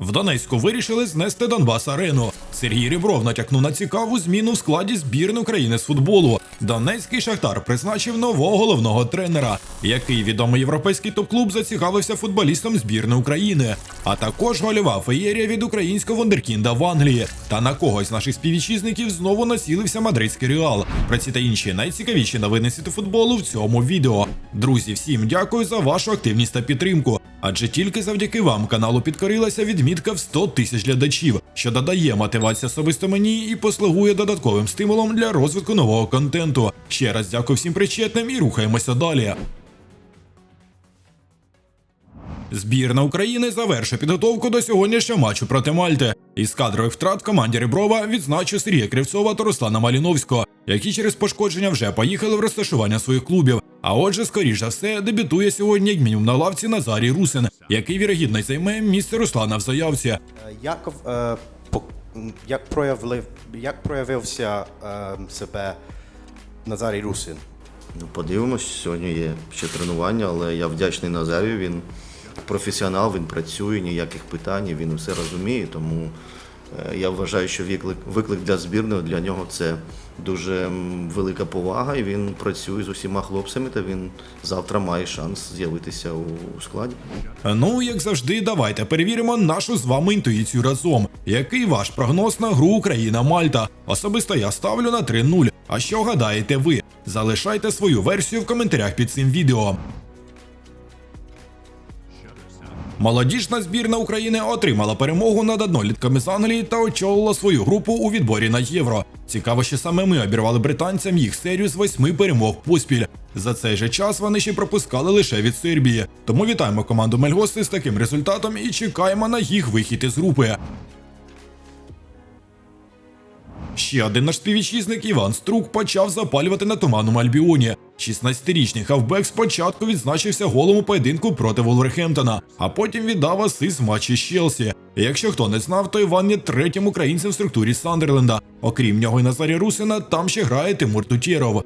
В Донецьку вирішили знести Донбас арену. Сергій Рібров натякнув на цікаву зміну в складі збірної України з футболу. Донецький Шахтар призначив нового головного тренера, який відомий європейський топ-клуб зацікавився футболістом збірної України, а також гольова феєрія від українського вундеркінда в Англії. Та на когось з наших співвітчизників знову націлився мадридський реал. Про ці та інші найцікавіші новини світу футболу в цьому відео. Друзі, всім дякую за вашу активність та підтримку. Адже тільки завдяки вам каналу підкорилася відмітка в 100 тисяч глядачів, що додає мотивацію особисто мені і послугує додатковим стимулом для розвитку нового контенту. Ще раз дякую всім причетним і рухаємося далі. Збірна України завершує підготовку до сьогоднішнього матчу проти Мальти. Із кадрових втрат команді Реброва відзначив Сергія Кривцова та Руслана Маліновського, які через пошкодження вже поїхали в розташування своїх клубів. А отже, скоріш за все, дебютує сьогодні як мінімум на лавці Назарій Русин, який вірогідно займе місце Руслана в заявці. Е, Як, е, по- як, проявив, як проявився е, себе Назарій Русин? Ну, подивимось, сьогодні є ще тренування, але я вдячний Назарію. Він професіонал, він працює, ніяких питань, він все розуміє. Тому е, я вважаю, що виклик, виклик для збірної для нього це дуже велика повага, і він працює з усіма хлопцями, та він завтра має шанс з'явитися у, складі. Ну, як завжди, давайте перевіримо нашу з вами інтуїцію разом. Який ваш прогноз на гру Україна-Мальта? Особисто я ставлю на 3-0. А що гадаєте ви? Залишайте свою версію в коментарях під цим відео. Молодіжна збірна України отримала перемогу над однолітками з Англії та очолила свою групу у відборі на євро. Цікаво, що саме ми обірвали британцям їх серію з восьми перемог поспіль. За цей же час вони ще пропускали лише від Сербії. Тому вітаємо команду Мельгоси з таким результатом і чекаємо на їх вихід із групи. Ще один наш співвітчизник Іван Струк почав запалювати на туманному Альбіоні. 16-річний хавбек спочатку відзначився голом у поєдинку проти Волверхемптона, а потім віддав асист в матчі з Челсі. Якщо хто не знав, то Іван є третім українцем в структурі Сандерленда. Окрім нього і Назарія Русина, там ще грає Тимур Тутєров.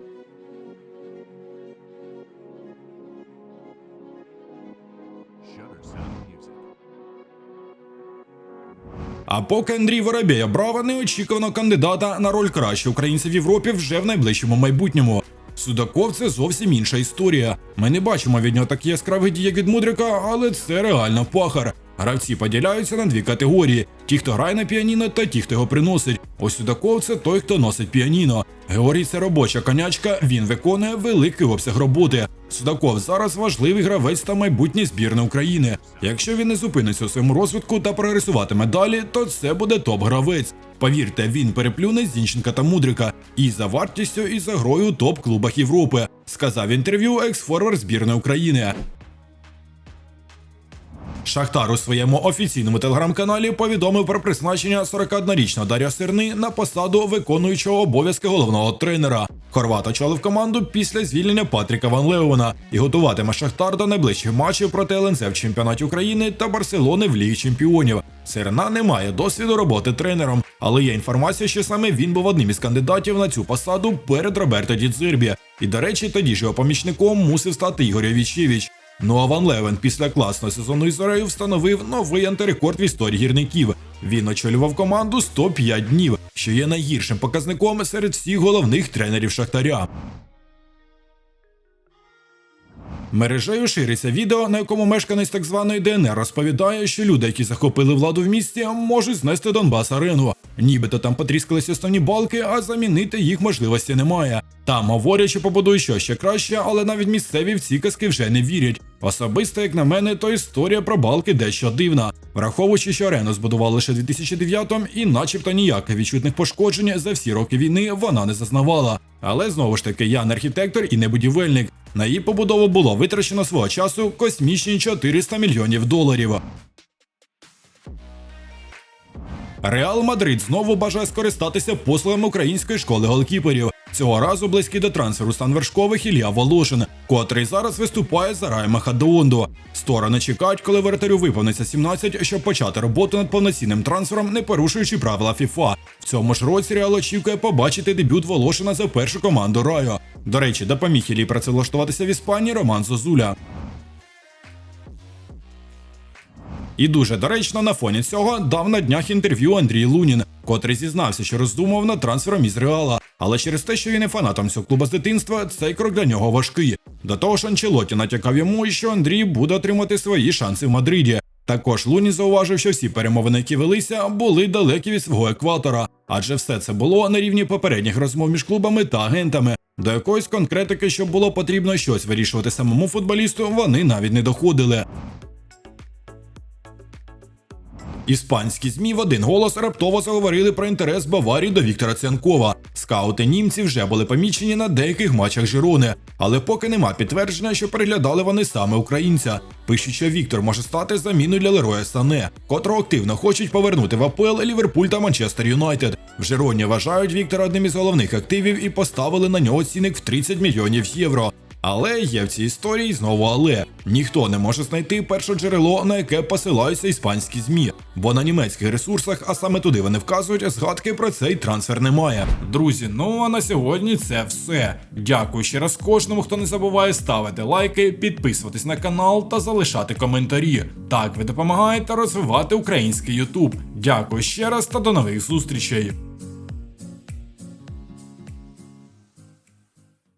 А поки Андрій Воробей обрав неочікуваного кандидата на роль кращого українця в Європі вже в найближчому майбутньому. Судаков це зовсім інша історія. Ми не бачимо від нього такі яскравих дій, як від Мудрика, але це реально пахар. Гравці поділяються на дві категорії: ті, хто грає на піаніно, та ті, хто його приносить. Ось Судаков це той, хто носить піаніно. Георгій це робоча конячка, він виконує великий обсяг роботи. Судаков зараз важливий гравець та майбутнє збірної України. Якщо він не зупиниться у своєму розвитку та прогресуватиме далі, то це буде топ-гравець. Повірте, він переплюне Зінченка та Мудрика і за вартістю, і за грою топ-клубах Європи, сказав інтерв'ю екс-форвард збірної України. Шахтар у своєму офіційному телеграм-каналі повідомив про призначення 41-річного Дар'я Сирни на посаду виконуючого обов'язки головного тренера. Хорват очолив команду після звільнення Патріка Ван Леона і готуватиме Шахтар до найближчих матчів проти ЛНЗ в чемпіонаті України та Барселони в Лігі Чемпіонів. Сирна не має досвіду роботи тренером, але є інформація, що саме він був одним із кандидатів на цю посаду перед Роберто Дідзирбі. І, до речі, тоді ж його помічником мусив стати Ігор Вічевич. Ну а Ван Левен після класного сезону із раю встановив новий антирекорд в історії гірників. Він очолював команду 105 днів, що є найгіршим показником серед всіх головних тренерів Шахтаря. Мережею шириться відео, на якому мешканець так званої ДНР розповідає, що люди, які захопили владу в місті, можуть знести Донбас арену. Нібито там потріскалися основні балки, а замінити їх можливості немає. Там говорять, що побудують що ще краще, але навіть місцеві в ці казки вже не вірять. Особисто, як на мене, то історія про балки дещо дивна, враховуючи, що арену збудували лише 2009-м і, начебто, ніяких відчутних пошкоджень за всі роки війни вона не зазнавала. Але знову ж таки, я не архітектор і не будівельник. На її побудову було витрачено свого часу космічні 400 мільйонів доларів. Реал Мадрид знову бажає скористатися послугами української школи голкіперів. Цього разу близький до трансферу стан вершкових Ілля Волошин, котрий зараз виступає за Райма Хадеонду. Сторони чекають, коли воротарю виповниться 17, щоб почати роботу над повноцінним трансфером, не порушуючи правила ФІФА. В цьому ж році Реал очікує побачити дебют Волошина за першу команду Райо. До речі, допоміг Іллі працевлаштуватися в Іспанії Роман Зозуля. І дуже доречно на фоні цього дав на днях інтерв'ю Андрій Лунін, котрий зізнався, що роздумав над трансфером із Реала. Але через те, що він є фанатом цього клуба з дитинства, цей крок для нього важкий. До того ж, Анчелоті натякав йому, що Андрій буде отримати свої шанси в Мадриді. Також Луні зауважив, що всі перемовини, які велися, були далекі від свого екватора, адже все це було на рівні попередніх розмов між клубами та агентами. До якоїсь конкретики, що було потрібно щось вирішувати самому футболісту, вони навіть не доходили. Іспанські змі в один голос раптово заговорили про інтерес Баварії до Віктора Цянкова. Скаути німці вже були помічені на деяких матчах Жирони, але поки нема підтвердження, що переглядали вони саме українця. Пишуть, що Віктор може стати заміною для Лероя Сане, котрого активно хочуть повернути в АПЛ Ліверпуль та Манчестер Юнайтед. В Жироні вважають Віктора одним із головних активів і поставили на нього цінник в 30 мільйонів євро. Але є в цій історії знову але ніхто не може знайти перше джерело, на яке посилаються іспанські змі, бо на німецьких ресурсах, а саме туди вони вказують, згадки про цей трансфер немає. Друзі, ну а на сьогодні це все. Дякую ще раз кожному, хто не забуває ставити лайки, підписуватись на канал та залишати коментарі. Так ви допомагаєте розвивати український Ютуб. Дякую ще раз та до нових зустрічей.